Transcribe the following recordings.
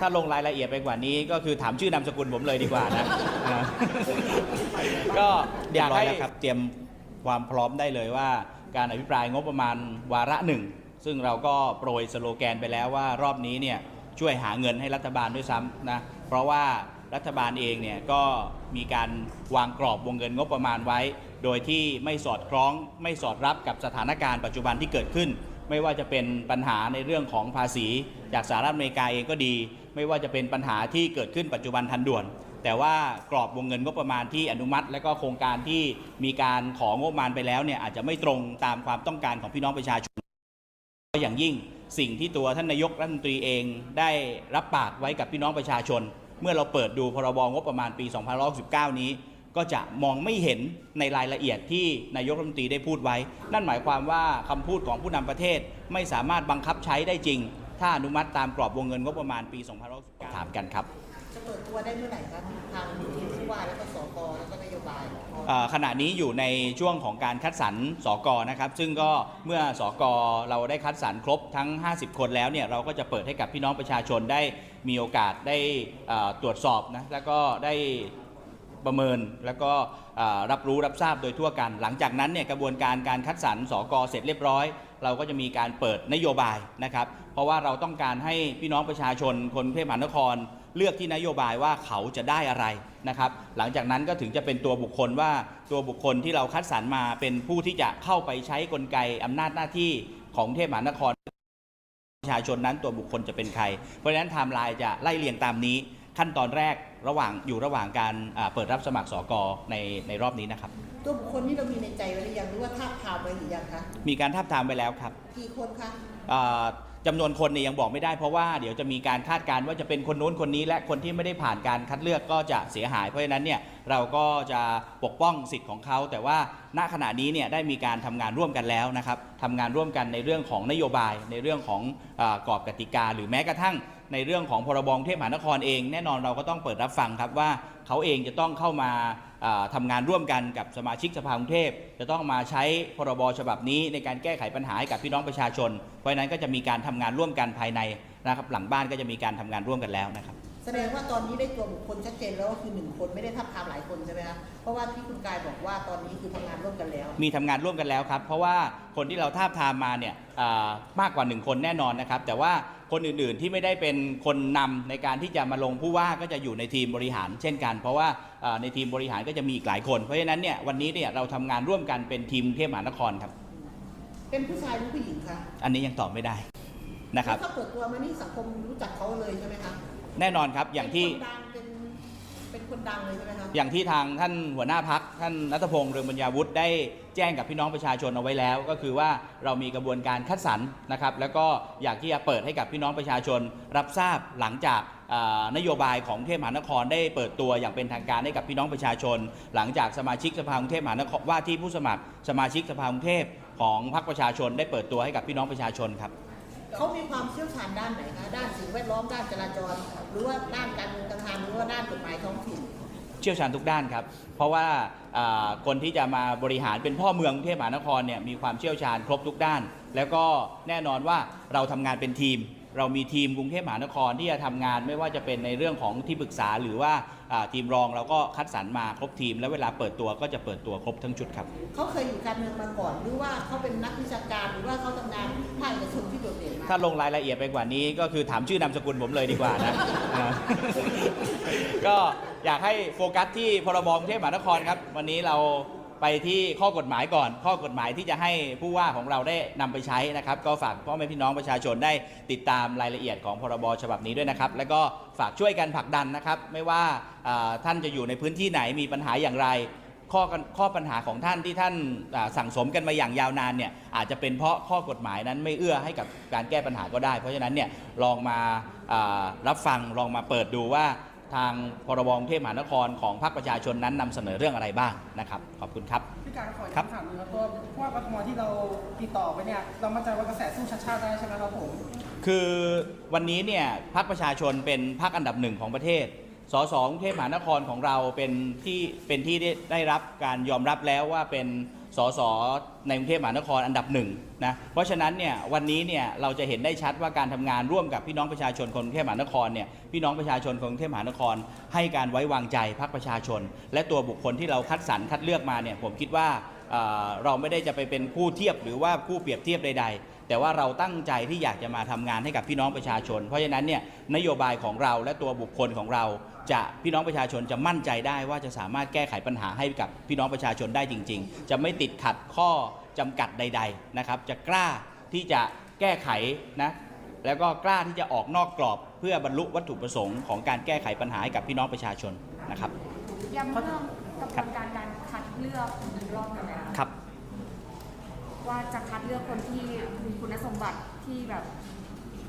ถ้าลงรายละเอียดไปกว่านี้ ก็คือถามชื่อนามสกุลผมเลยดีกว่านะอ่าก็อยากให้ครับเตรียมความพร้อมได้เลยว่า การอภิปรายงบประมาณวาระหนึ่ง ซึ่งเราก็โปรยสโลแกนไปแล้วว่ารอบนี้เนี่ยช่วยหาเงินให้รัฐบาลด้วยซ้ำนะ เพราะว่ารัฐบาลเองเนี่ยก็มีการวางกรอบวงเงินงบประมาณไว้ โดยที่ไม่สอดคล้องไม่สอดรับกับสถานการณ์ปัจจุบันที่เกิดขึ้น ไม่ว่าจะเป็นปัญหาในเรื่องของภาษี จากสหรัฐอเมริกาเองก็ดี ไม่ว่าจะเป็นปัญหาที่เกิดขึ้นปัจจุบันทันด่วน แต่ว่ากรอบวงเงินงบประมาณที่อนุมัติ และก็โครงการที่มีการของงบประมาณไปแล้วเนี่ยอาจจะไม่ตรงตามความต้องการของพี่น้องประชาชนอย่างยิ่งสิ่งที่ตัวท่านนายกรัฐมนตรีเองได้รับปากไว้กับพี่น้องประชาชน เมื่อเราเปิดดูพรบงบประมาณปี 2519นี้ ก็จะมองไม่เห็นในรายละเอียดที่นายกรัฐมนตรีได้พูดไว้ นั่นหมายความว่าคำพูดของผู้นำประเทศไม่สามารถบังคับใช้ได้จริง ถ้าอนุมัติตามกรอบวงเงินงบประมาณปี2519ถามกันครับจะเปิดตัวได้เมื่อไหร่ครับทางทีมผู้ว่าแล้วก็สกแล้วก็นโยบายเอ่อขณะนี้อยู่ในช่วงของการคัดสรรสกนะครับ ซึ่งก็เมื่อสกเราได้คัดสรรครบทั้ง 50 คนแล้วเนี่ยเราก็จะเปิดให้กับพี่น้องประชาชนได้มีโอกาสได้เอ่อตรวจสอบนะแล้วก็ได้ประเมินแล้วก็เอ่อรับรู้รับทราบโดยทั่วกัน หลังจากนั้นเนี่ยกระบวนการการคัดสรรสกเสร็จเรียบร้อย เราก็จะมีการเปิดนโยบายนะครับ เพราะว่าเราต้องการให้พี่น้องประชาชนคนกรุงเทพมหานคร เลือกที่นโยบายว่าเขาจะได้อะไรนะครับ หลังจากนั้นก็ถึงจะเป็นตัวบุคคลว่าตัวบุคคลที่เราคัดสรรมาเป็นผู้ที่จะเข้าไปใช้กลไกอำนาจหน้าที่ของเทพมหานคร ประชาชนนั้นตัวบุคคลจะเป็นใคร เพราะฉะนั้นไทม์ไลน์จะไล่เรียงตามนี้ ขั้นตอนแรกระหว่างอยู่ระหว่างการเปิดรับสมัครสอกในในรอบนี้นะครับ ตัวบุคคลที่เรามีในใจไว้หรือยังหรือว่าทาบทามไว้หรือยังคะมีการทับทามไปแล้วครับกี่คนคะอ่าจำนวนคนเนี่ยยังบอกไม่ได้เพราะว่าเดี๋ยวจะมีการคาดการณ์ว่าจะเป็นคนโน้นคนนี้และคนที่ไม่ได้ผ่านการคัดเลือกก็จะเสียหายเพราะฉะนั้นเนี่ยเราก็จะปกป้องสิทธิ์ของเขา แต่ว่าณขณะนี้เนี่ยได้มีการทำงานร่วมกันแล้วนะครับทำงานร่วมกันในเรื่องของนโยบาย ในเรื่องของอกรอบกติกา หรือแม้กระทั่งในเรื่องของพรบกรุงเทพมหานครเองแน่นอนเราก็ต้องเปิดรับฟังครับว่าเขาเองจะต้องเข้ามาทำางานร่วมกันกับสมาชิกสภากรุงเทพ จะต้องมาใช้พรบฉบับนี้ในการแก้ไขปัญหาให้กับพี่น้องประชาชน เพราะนั้นก็จะมีการทำงานร่วมกันภายในนะครับหลังบ้านก็จะมีการทำงานร่วมกันแล้วนะครับ ดงว่าตอนนี้ได้ตัวบุคคลชัดเจนแล้วก็คือหนึ่งคนไม่ได้ทับทามหลายคนใช่ไหมคะเพราะว่าที่คุณกายบอกว่าตอนนี้คือทำงานร่วมกันแล้ว มีทำงานร่วมกันแล้วครับ เพราะว่าคนที่เราทาบทามมาเนี่ยอ่ามากกว่า1คนแน่นอนนะครับ แต่ว่าคนอื่นๆที่ไม่ได้เป็นคนนำในการที่จะมาลงผู้ว่าก็จะอยู่ในทีมบริหารเช่นกัน เพราะว่าอ่าในทีมบริหารก็จะมีอีกหลายคน เพราะฉะนั้นเนี่ยวันนี้เนี่ยเราทำงานร่วมกันเป็นทีมกรุงเทพมหานครครับ เป็นผู้ชายหรือผู้หญิงคะอันนี้ยังตอบไม่ได้นะครับถ้าเปิดตัวมานี่สังคมรู้จักเขาเลยใช่ไหมคะ แน่นอนครับอย่างที่เป็นคนดังเป็นเป็นคนดังเลยใช่ไหมคะอย่างที่ทางท่านหัวหน้าพักท่านนัทพงษ์เรืองปัญญาวุฒิได้แจ้งกับพี่น้องประชาชนเอาไว้แล้ว ก็คือว่าเรามีกระบวนการคัดสรรนะครับ แล้วก็อยากที่จะเปิดให้กับพี่น้องประชาชน รับทราบหลังจากอ่านโยบายของกรุงเทพมหานครได้เปิดตัวอย่างเป็นทางการให้กับพี่น้องประชาชน หลังจากสมาชิกสภากรุงเทพมหานครว่าที่ผู้สมัครสมาชิกสภากรุงเทพของพรรคประชาชนได้เปิดตัวให้กับพี่น้องประชาชนครับ เขามีความเชี่ยวชาญด้านไหนคะ ด้านสิ่งแวดล้อม ด้านจราจร หรือว่าด้านการเมืองการทางหรือว่าด้านกฎหมายท้องถิ่น เชี่ยวชาญทุกด้านครับ เพราะว่าอ่าคนที่จะมาบริหารเป็นพ่อเมืองกรุงเทพมหานครเนี่ยมีความเชี่ยวชาญครบทุกด้าน แล้วก็แน่นอนว่าเราทำงานเป็นทีม เรามีทีมกรุงเทพมหานครที่จะทำงานไม่ว่าจะเป็นในเรื่องของที่ปรึกษาหรือว่า ทีมรองเราก็คัดสรรมาครบทีม แล้วเวลาเปิดตัวก็จะเปิดตัวครบทั้งชุดครับ เขาเคยอยู่การเมืองมาก่อนหรือว่าเขาเป็นนักวิชาการหรือว่าเขาทำงานภาคเอกชนที่โดดเด่นมาถ้าลงรายละเอียดไปกว่านี้ก็คือถามชื่อนามสกุลผมเลยดีกว่านะอ่าก็อยากให้โฟกัสที่พรบกรุงเทพมหานครครับ วันนี้เรา ไปที่ข้อกฎหมายก่อน ข้อกฎหมายที่จะให้ผู้ว่าของเราได้นำไปใช้นะครับ ก็ฝากพ่อแม่พี่น้องประชาชนได้ติดตามรายละเอียดของพรบฉบับนี้ด้วยนะครับ แล้วก็ฝากช่วยกันผลักดันนะครับ ไม่ว่าท่านจะอยู่ในพื้นที่ไหนมีปัญหาอย่างไร ข้อข้อปัญหาของท่านที่ท่านสั่งสมกันมาอย่างยาวนานเนี่ยอาจจะเป็นเพราะข้อกฎหมายนั้นไม่เอื้อให้กับการแก้ปัญหาก็ได้ เพราะฉะนั้นเนี่ยลองมารับฟังลองมาเปิดดูว่า ทางพรบกรุงเทพมหานครของพรรคประชาชนนั้นนำเสนอเรื่องอะไรบ้างนะครับขอบคุณครับพี่การขออีกครับคำถามหนึงครับตัวผู้ว่ากทมที่เราติดต่อไปเนี่ยเรามั่นใจว่ากระแสสู้ชาติชาติได้ใช่ไหมครับผมคือวันนี้เนี่ยพรรคประชาชนเป็นพรรคอันดับหนึ่งของประเทศสสกรุงเทพมหานครของเราเป็นที่เป็นที่ได้ได้รับการยอมรับแล้วว่าเป็น สสในกรุงเทพมหานครอันดับหนึ่งนะเพราะฉะนั้นเนี่ยวันนี้เนี่ยเราจะเห็นได้ชัดว่าการทำงานร่วมกับพี่น้องประชาชนคนกรุงเทพมหานครเนี่ยพี่น้องประชาชนคนกรุงเทพมหานคร ให้การไว้วางใจพรรคประชาชน และตัวบุคคลที่เราคัดสรรคัดเลือกมาเนี่ยผมคิดว่าเเราไม่ได้จะไปเป็นคู่เทียบหรือว่าคู่เปรียบเทียบใด ๆแต่ว่าเราตั้งใจที่อยากจะมาทำงานให้กับพี่น้องประชาชน เพราะฉะนั้นเนี่ยนโยบายของเราและตัวบุคคลของเรา จะพี่น้องประชาชนจะมั่นใจได้ว่าจะสามารถแก้ไขปัญหาให้กับพี่น้องประชาชนได้จริง ๆ จะไม่ติดขัดข้อจำกัดใด ๆนะครับ จะกล้าที่จะแก้ไขนะแล้วก็กล้าที่จะออกนอกกรอบ เพื่อบรรลุวัตถุประสงค์ของการแก้ไขปัญหาให้กับพี่น้องประชาชนนะครับย้ำเรื่องกระบวนการการคัดเลือกอีกรอบหนึงนะคะครับ ว่าจะคัดเลือกคนที่มีคุณสมบัติที่แบบ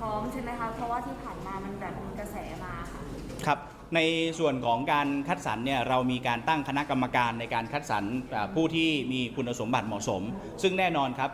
พร้อมใช่ไหมคะ เพราะว่าที่ผ่านมามันแบบมีกระแสมาค่ะครับในส่วนของการคัดสรรเนี่ยเรามีการตั้งคณะกรรมการในการคัดสรรผู้ที่มีคุณสมบัติเหมาะสม ซึ่งแน่นอนครับ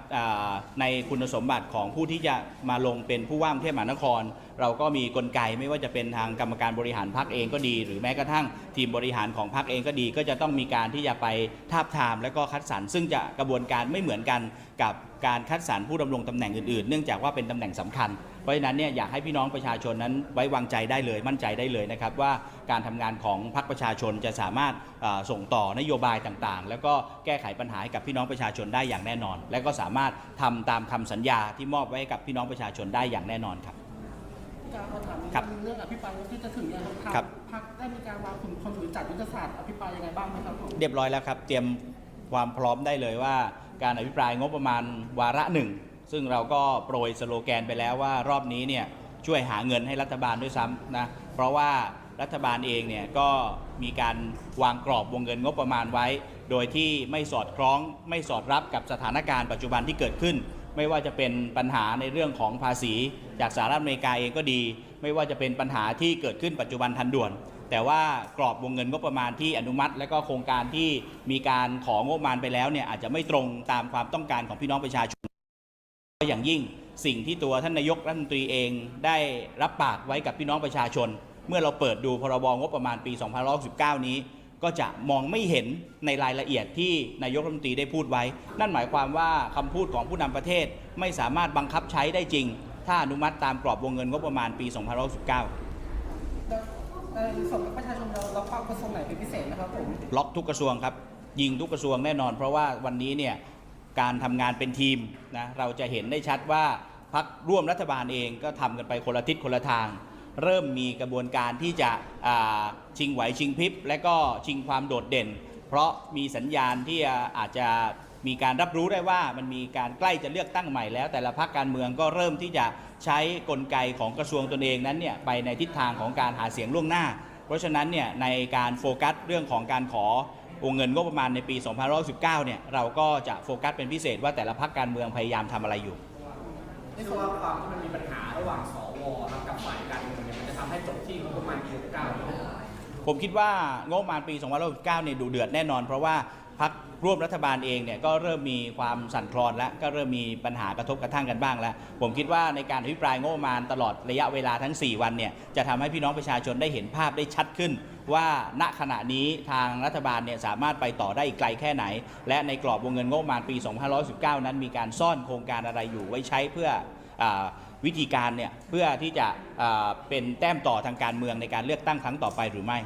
ในคุณสมบัติของผู้ที่จะมาลงเป็นผู้ว่ากรุงเทพมหานคร เราก็มีกลไกไม่ว่าจะเป็นทางกรรมการบริหารพรรคเองก็ดี หรือแม้กระทั่งทีมบริหารของพรรคเองก็ดี ก็จะต้องมีการที่จะไปทาบทามและก็คัดสรรซึ่งจะกระบวนการไม่เหมือนกันกับการคัดสรรผู้ดำรงตำแหน่งอื่นๆ เนื่องจากว่าเป็นตำแหน่งสำคัญ เพราะฉะนั้นเนี่ยอยากให้พี่น้องประชาชนนั้นไว้วางใจได้เลยมั่นใจได้เลยนะครับว่าการทำงานของพรรคประชาชนจะสามารถเอ่อส่งต่อนโยบายต่างๆ แล้วก็แก้ไขปัญหาให้กับพี่น้องประชาชนได้อย่างแน่นอน และก็สามารถทำตามคำสัญญาที่มอบไว้ให้กับพี่น้องประชาชนได้อย่างแน่นอนครับพี่การขอถามครับเรื่องอภิปรายที่จะถึงเนี่ยครับครับพักได้มีการวางขุนพลหรือจัดยุทธศาสตร์อภิปรายยังไงบ้างไหมครับผมเรียบร้อยแล้วครับ เตรียมความพร้อมได้เลยว่า การอภิปรายงบประมาณวาระหนึ่ง ซึ่งเราก็โปรยสโลแกนไปแล้วว่ารอบนี้เนี่ยช่วยหาเงินให้รัฐบาลด้วยซ้ำนะเพราะว่ารัฐบาลเองเนี่ยก็มีการวางกรอบวงเงินงบประมาณไว้ โดยที่ไม่สอดคล้องไม่สอดรับกับสถานการณ์ปัจจุบันที่เกิดขึ้น ไม่ว่าจะเป็นปัญหาในเรื่องของภาษี จากสหรัฐอเมริกาเองก็ดี ไม่ว่าจะเป็นปัญหาที่เกิดขึ้นปัจจุบันทันด่วน แต่ว่ากรอบวงเงินงบประมาณที่อนุมัติ และก็โครงการที่มีการของงบประมาณไปแล้วเนี่ยอาจจะไม่ตรงตามความต้องการของพี่น้องประชาชน อย่างยิ่งสิ่งที่ตัวท่านนายกรัฐมนตรีเองได้รับปากไว้กับพี่น้องประชาชน เมื่อเราเปิดดูพรบงบประมาณปี 2519นี้ ก็จะมองไม่เห็นในรายละเอียดที่นายกรัฐมนตรีได้พูดไว้ นั่นหมายความว่าคำพูดของผู้นำประเทศไม่สามารถบังคับใช้ได้จริง ถ้าอนุมัติตามกรอบวงเงินงบประมาณปี 2519แล้วในส่วนของประชาชนเราเราเข้ากระทรวงไหนเป็นพิเศษไหมครับผมล็อกทุกกระทรวงครับยิงทุกกระทรวงแน่นอน เพราะว่าวันนี้เนี่ย การทำงานเป็นทีมนะเราจะเห็นได้ชัดว่าพักร่วมรัฐบาลเองก็ทำกันไปคนละทิศคนละทาง เริ่มมีกระบวนการที่จะชิงไหวชิงพริบ และก็ชิงความโดดเด่น เพราะมีสัญญาณที่อาจจะมีการรับรู้ได้ว่ามันมีการใกล้จะเลือกตั้งใหม่แล้ว แต่ละพรรคการเมืองก็เริ่มที่จะใช้กลไกของกระทรวงตนเองนั้นเนี่ยไปในทิศทางของการหาเสียงล่วงหน้า เพราะฉะนั้นเนี่ยในการโฟกัสเรื่องของการขอ วงเงินงบประมาณในปี2519เนี่ยเราก็จะโฟกัสเป็นพิเศษว่าแต่ละพรรคการเมืองพยายามทำอะไรอยู่เชื่อว่าความที่มันมีปัญหาระหว่างสวครับกับฝ่ายการเมืองเนี่ยมันจะทำให้จบที่งบประมาณปี69เนี่ยผมคิดว่างบประมาณปี2569เนี่ยดูเดือดแน่นอน เพราะว่า พักร่วมรัฐบาลเองเนี่ยก็เริ่มมีความสั่นคลอนและก็เริ่มมีปัญหากระทบกระทั่งกันบ้างแล้ว ผมคิดว่าในการอภิปรายงบประมาณตลอดระยะเวลาทั้ง 4 วันเนี่ยจะทำให้พี่น้องประชาชนได้เห็นภาพได้ชัดขึ้น ว่าณขณะนี้ทางรัฐบาลเนี่ยสามารถไปต่อได้อีกไกลแค่ไหน และในกรอบวงเงินงบประมาณปี 2519 นั้นมีการซ่อนโครงการอะไรอยู่ไว้ใช้เพื่ออวิธีการเนี่ยเพื่อที่จะเป็นแต้มต่อทางการเมืองในการเลือกตั้งครั้งต่อไปหรือไม่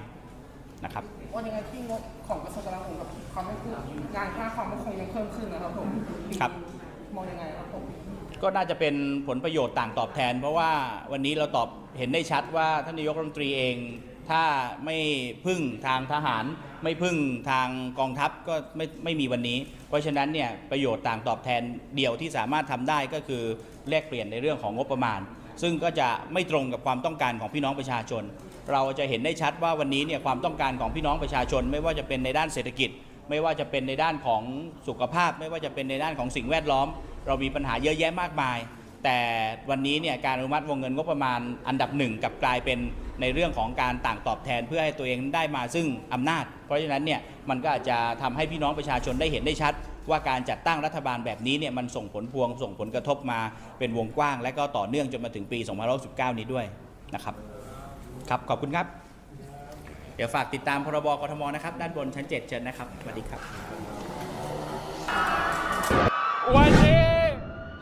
นะครับ ว่ายังไงที่งบของกระทรวงกลาโหมกับความมั่นคงงานค่าความมั่นคงยังเพิ่มขึ้นนะครับผมครับมองยังไงครับผมก็น่าจะเป็นผลประโยชน์ต่างตอบแทน เพราะว่าวันนี้เราตอบเห็นได้ชัดว่าท่านนายกรัฐมนตรีเอง ถ้าไม่พึ่งทางทหาร ไม่พึ่งทางกองทัพก็ไม่ไม่มีวันนี้ เพราะฉะนั้นเนี่ยประโยชน์ต่างตอบแทนเดียวที่สามารถทำได้ก็คือแลกเปลี่ยนในเรื่องของงบประมาณ ซึ่งก็จะไม่ตรงกับความต้องการของพี่น้องประชาชน เราจะเห็นได้ชัดว่าวันนี้เนี่ยความต้องการของพี่น้องประชาชน ไม่ว่าจะเป็นในด้านเศรษฐกิจ ไม่ว่าจะเป็นในด้านของสุขภาพ ไม่ว่าจะเป็นในด้านของสิ่งแวดล้อม เรามีปัญหาเยอะแยะมากมาย แต่วันนี้เนี่ยการอนุมัติวงเงินงบประมาณอันดับหนึ่งกลับกลายเป็นในเรื่องของการต่างตอบแทนเพื่อให้ตัวเองได้มาซึ่งอำนาจ เพราะฉะนั้นเนี่ยมันก็อาจจะทำให้พี่น้องประชาชนได้เห็นได้ชัด ว่าการจัดตั้งรัฐบาลแบบนี้เนี่ยมันส่งผลพวงส่งผลกระทบมาเป็นวงกว้าง และก็ต่อเนื่องจนมาถึงปี 2019 นี้ด้วยนะครับครับขอบคุณครับ เดี๋ยวฝากติดตามพรบกทมนะครับ ด้านบนชั้น 7 เชิญนะครับสวัสดีครับ วันนี้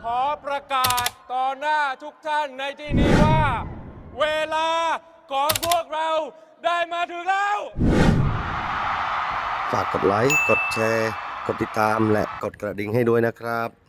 ขอประกาศต่อหน้าทุกท่านในที่นี้ว่า เวลาของพวกเราได้มาถึงแล้ว ฝากกดไลค์ กดแชร์ กดติดตามและกดกระดิ่งให้ด้วยนะครับ